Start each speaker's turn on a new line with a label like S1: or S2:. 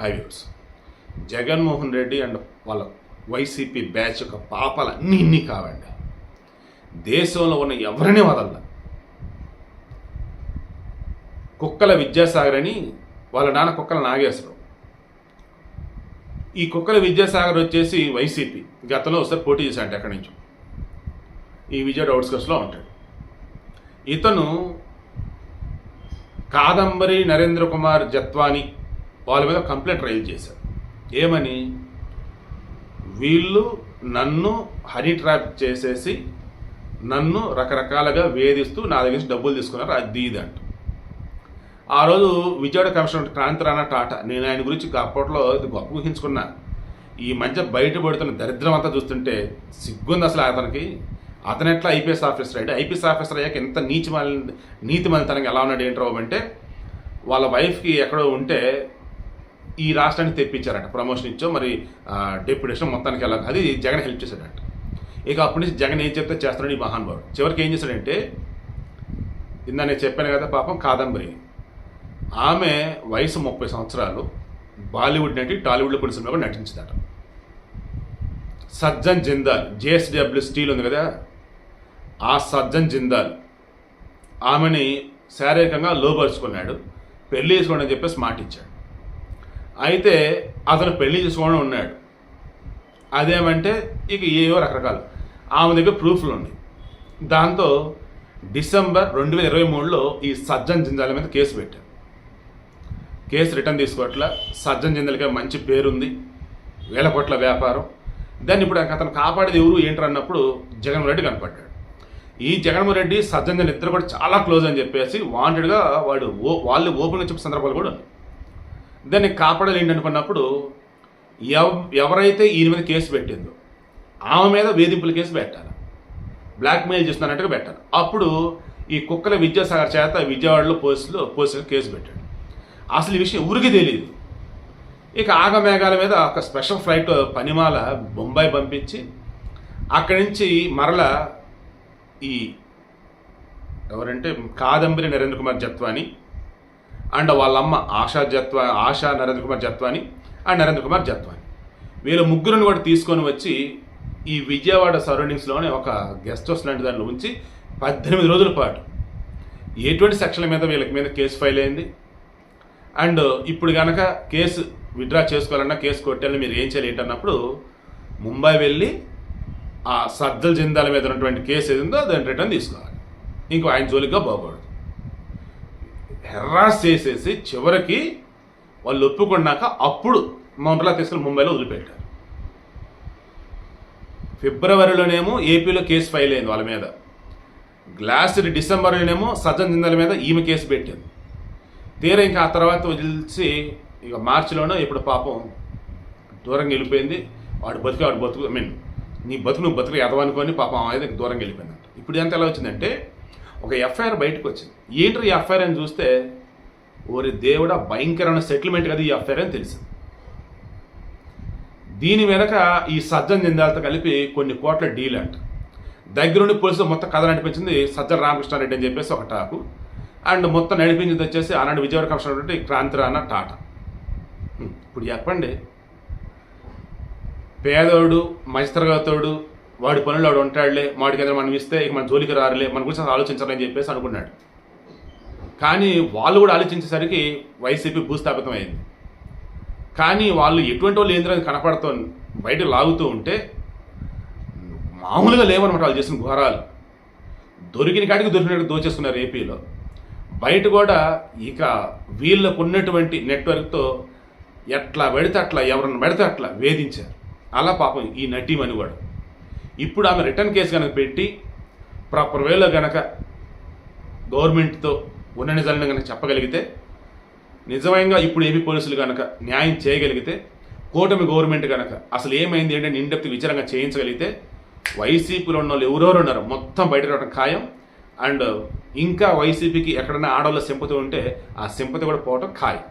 S1: Highways Jaganmohan Reddy and వాళ్ళ YCP batch యొక్క పాపాలు అన్నీ ఇన్ని కావండి. దేశంలో ఉన్న ఎవరిని వదల కుక్కల విద్యాసాగర్ అని వాళ్ళ నాన్న కుక్కల నాగేశ్వరం ఈ కుక్కల విద్యాసాగర్ వచ్చేసి వైసీపీ. గతంలో ఒకసారి పోటీ చేశాడు అక్కడి నుంచి. ఈ విజయ్ అవుట్స్కట్స్లో ఉంటాడు. ఇతను కాదంబరి నరేంద్ర కుమార్ జత్వాని వాళ్ళ మీద కంప్లైంట్ రైజ్ చేశారు. ఏమని? వీళ్ళు నన్ను హనీ ట్రాప్ చేసేసి నన్ను రకరకాలుగా వేధిస్తూ నా దగ్గర నుంచి డబ్బులు తీసుకున్నారు. అది ఇది అంట. ఆ రోజు విజయవాడ కమిషనర్ క్రాంతిరాణ టాటా నేను ఆయన గురించి అప్పట్లో ఇది గొప్ప ఊహించుకున్నా. ఈ మధ్య బయటపడుతున్న దరిద్రం అంతా చూస్తుంటే సిగ్గుంది అసలు అతనికి. అతను ఎట్లా ఐపీఎస్ ఆఫీసర్ అయితే ఐపీఎస్ ఆఫీసర్ అయ్యాక ఎంత నీచి మళ్ళీ నీతి తనకి ఎలా ఉన్నాడు ఏంటో అంటే వాళ్ళ వైఫ్కి ఎక్కడో ఉంటే ఈ రాష్ట్రానికి తెప్పించారట. ప్రమోషన్ ఇచ్చో మరి డెప్యుటేషన్ మొత్తానికి వెళ్ళాలి అది జగన్ హెల్ప్ చేశాడట. ఇక అప్పటి నుంచి జగన్ ఏం చెప్తే చేస్తాడని ఈ మహానుభావుడు. చివరికి ఏం చేశాడంటే ఇందా నేను చెప్పాను కదా పాపం కాదంబరి. ఆమె వయసు ముప్పై సంవత్సరాలు బాలీవుడ్ నటి టాలీవుడ్లో కొన్ని సినిమాలో నటించిందట. సజ్జన్ జిందాల్ జేఎస్డబ్ల్యూ స్టీల్ ఉంది కదా ఆ సజ్జన్ జిందాల్ ఆమెని శారీరకంగా లోపరుచుకున్నాడు పెళ్ళి చేసుకోండి అని చెప్పేసి మాట ఇచ్చాడు అయితే అతను పెళ్ళి చేసుకోవడం ఉన్నాడు. అదేమంటే ఇక ఏవో రకరకాలు. ఆమె దగ్గర ప్రూఫ్లు ఉన్నాయి. దాంతో డిసెంబర్ రెండు వేల ఇరవై మూడులో ఈ సజ్జన్ జిందాల మీద కేసు పెట్టారు. కేసు రిటర్న్ తీసుకోవట్ల సజ్జన్ జిందాలకి మంచి పేరుంది వేల కోట్ల వ్యాపారం. దాన్ని ఇప్పుడు అతను కాపాడేది ఎవరు ఏంటన్నప్పుడు అన్నప్పుడు జగన్మోహన్ రెడ్డి కనపడ్డాడు. ఈ జగన్మోహన్ రెడ్డి సజ్జన్ జన్ ఇద్దరు కూడా చాలా క్లోజ్ అని చెప్పేసి వాంటెడ్గా వాడు ఓ వాళ్ళు ఓపెన్గా చెప్పే సందర్భాలు కూడా ఉన్నాయి. దాన్ని కాపాడలేండి అనుకున్నప్పుడు ఎవ ఎవరైతే ఈయన మీద కేసు పెట్టిందో ఆమె మీద వేధింపుల కేసు పెట్టాలి. బ్లాక్మెయిల్ చేస్తున్నట్టుగా పెట్టాలి. అప్పుడు ఈ కుక్కల విద్యాసాగర్ చేత విజయవాడలో పోలీసులు పోలీసులు కేసు పెట్టాడు అసలు ఈ విషయం ఊరికి తెలియదు ఇక ఆగమేఘాల మీద ఒక స్పెషల్ ఫ్లైట్ పనిమాల బొంబాయి పంపించి అక్కడి నుంచి మరల ఈ ఎవరంటే కాదంబరి నరేంద్ర కుమార్ జత్వాని అండ్ వాళ్ళమ్మ ఆశా జత్వా ఆశా నరేంద్ర కుమార్ జత్వాని అండ్ నరేంద్ర కుమార్ జత్వాని. వీళ్ళ ముగ్గురుని కూడా తీసుకొని వచ్చి ఈ విజయవాడ సరౌండింగ్స్లోనే ఒక గెస్ట్ హౌస్ లాంటి దాంట్లో ఉంచి పద్దెనిమిది రోజుల పాటు ఎటువంటి సెక్షన్ల మీద వీళ్ళకి మీద కేసు ఫైల్ అయింది. అండ్ ఇప్పుడు కనుక కేసు విత్డ్రా చేసుకోవాలన్నా కేసు కొట్టాలని మీరు ఏం చేయాలి ఏంటన్నప్పుడు ముంబై వెళ్ళి ఆ సజ్జల జిందాల మీద ఉన్నటువంటి కేసు ఏదో దాన్ని రిటర్న్ తీసుకోవాలి. ఇంకో ఆయన జోలిగా బాగోడు హెర్రాస్ చేసేసి చివరికి వాళ్ళు ఒప్పుకున్నాక అప్పుడు మౌంటలా తీసుకుని ముంబైలో వదిలిపెట్టారు. ఫిబ్రవరిలోనేమో ఏపీలో కేసు ఫైల్ అయింది వాళ్ళ మీద. గ్లాస్ డిసెంబర్లోనేమో సజ్జన్ జిందాల మీద ఈమె కేసు పెట్టింది. తీరా ఇంకా ఆ తర్వాత వదిలిసి ఇక మార్చిలోనో ఇప్పుడు పాపం దూరంగా వెళ్ళిపోయింది. వాడు బతుకు వాడు బతుకు ఐ మీన్ నీ బతుకు నువ్వు బతుకు ఎదవనుకొని పాపం అనేది దూరంగా వెళ్ళిపోయిందంట. ఇప్పుడు ఎంత ఎలా వచ్చిందంటే ఒక ఎఫ్ఐఆర్ బయటకు వచ్చింది ఏంటి ఎఫ్ఐఆర్ అని చూస్తే ఓరి దేవుడ భయంకరమైన సెటిల్మెంట్ కదా ఈ ఎఫ్ఐఆర్ అని తెలిసింది. దీని వెనక ఈ సజ్జన్ జిందాలతో కలిపి కొన్ని కోట్ల డీల్ అంట. దగ్గరుండి పోలీసులు మొత్తం కథ నడిపించింది సజ్జన రామకృష్ణారెడ్డి అని చెప్పేసి ఒక టాకు. అండ్ మొత్తం నడిపించింది వచ్చేసి ఆనాడు విజయవాడ కమిషనర్ క్రాంతిరాణ టాటా. ఇప్పుడు చెప్పండి. పేదోడు మధ్యతరగతోడు వాడి పనులు వాడు ఉంటాడులే వాడికి ఏదైనా మనం ఇస్తే ఇక మన జోలికి రారులే మన గురించి ఆలోచించాలని చెప్పేసి అనుకున్నాడు. కానీ వాళ్ళు కూడా ఆలోచించేసరికి వైసీపీ భూస్థాపితం అయింది. కానీ వాళ్ళు ఎటువంటి వాళ్ళు ఏంద్రని కనపడుతూ బయట లాగుతూ ఉంటే మామూలుగా లేవన్నమాట వాళ్ళు చేసిన ఘోరాలు. దొరికిన కాడికి దొరికినట్టు దోచేస్తున్నారు ఏపీలో. బయట కూడా ఇక వీళ్ళకు ఉన్నటువంటి నెట్వర్క్తో ఎట్లా పెడితే అట్లా ఎవరిని పెడితే అట్లా వేధించారు. అలా పాపం ఈ నటీమని కూడా. ఇప్పుడు ఆమె రిటర్న్ కేసు కనుక పెట్టి ప్రాపర్ వేలో గనక గవర్నమెంట్తో ఉన్న నిజాలను కనుక చెప్పగలిగితే నిజంగా ఇప్పుడు ఏపీ పోలీసులు కనుక న్యాయం చేయగలిగితే కూటమి గవర్నమెంట్ కనుక అసలు ఏమైంది ఏంటంటే ఇండెప్త్ విచారంగా చేయించగలిగితే వైసీపీలో ఉన్న వాళ్ళు ఎవరెవరు ఉన్నారు? మొత్తం బయట రావడం ఖాయం. అండ్ ఇంకా వైసీపీకి ఎక్కడైనా ఆడవాళ్ళ సింపతి ఉంటే ఆ సింపతి కూడా పోవటం ఖాయం.